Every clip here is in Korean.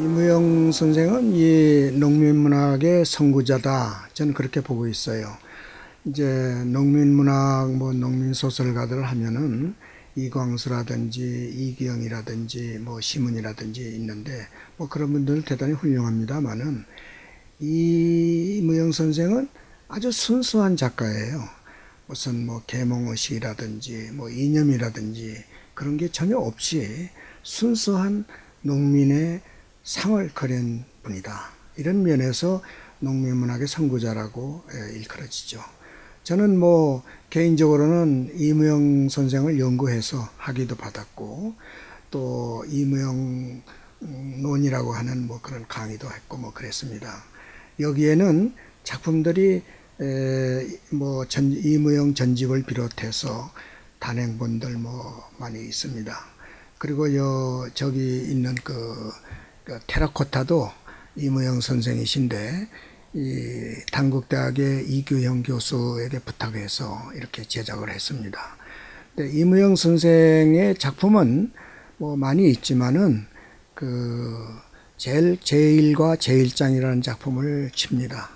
이무영 선생은 이 농민문학의 선구자다. 저는 그렇게 보고 있어요. 이제 농민문학, 뭐 농민소설가들 하면은 이광수라든지 이기영이라든지 뭐 시문이라든지 있는데 뭐 그런 분들 대단히 훌륭합니다만은 이무영 선생은 아주 순수한 작가예요. 무슨 뭐 계몽의식이라든지 뭐 이념이라든지 그런 게 전혀 없이 순수한 농민의 상을 그린 분이다. 이런 면에서 농민문학의 선구자라고 예, 일컬어지죠. 저는 뭐 개인적으로는 이무영 선생을 연구해서 학위도 받았고 또 이무영 음, 논이라고 하는 뭐 그런 강의도 했고 뭐 그랬습니다. 여기에는 작품들이 에, 뭐 전, 이무영 전집을 비롯해서 단행본들 뭐 많이 있습니다. 그리고 여 저기 있는 그, 그 테라코타도 이무영 선생이신데 이 단국대학의 이규형 교수에게 부탁해서 이렇게 제작을 했습니다. 근데 이무영 선생의 작품은 뭐 많이 있지만은 그 제일 제1과 제1장이라는 작품을 칩니다.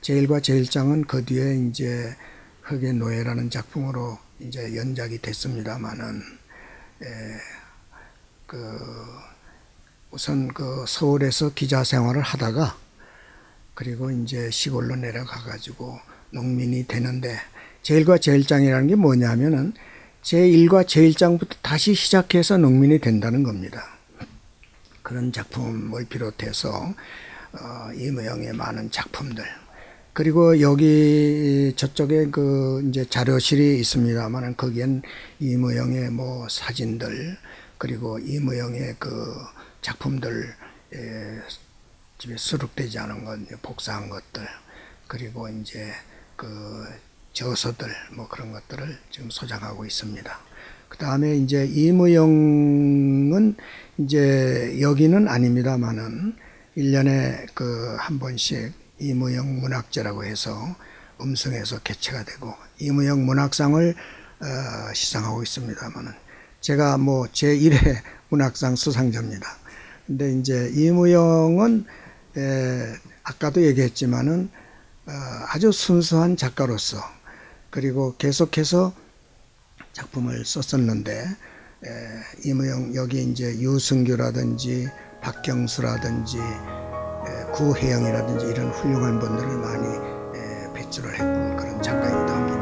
제1과 제1장은 그 뒤에 이제 흑의 노예라는 작품으로 이제 연작이 됐습니다만은 그 우선 그 서울에서 기자 생활을 하다가 그리고 이제 시골로 내려가 가지고 농민이 되는데 제1과 제1장이라는 게 뭐냐면은 제1과 제1장부터 다시 시작해서 농민이 된다는 겁니다. 그런 작품을 비롯해서 어, 이무영의 많은 작품들 그리고 여기 저쪽에 그 이제 자료실이 있습니다만은 거기엔 이무영의 뭐 사진들 그리고 이무영의 그 작품들 에, 집에 수록되지 않은 것 복사한 것들 그리고 이제 그 저서들 뭐 그런 것들을 지금 소장하고 있습니다. 그 다음에 이제 이무영은 이제 여기는 아닙니다만은 1년에 그 한 번씩 이무영 문학제라고 해서 음성에서 개최가 되고 이무영 문학상을 어, 시상하고 있습니다만은 제가 뭐 제 1회 문학상 수상자입니다. 근데 이제 이무영은 에, 아까도 얘기했지만은 어, 아주 순수한 작가로서 그리고 계속해서 작품을 썼었는데 에, 이무영 여기 이제 유승규라든지 박경수라든지 에, 구혜영이라든지 이런 훌륭한 분들을 많이 에, 배출을 했던 그런 작가입니다.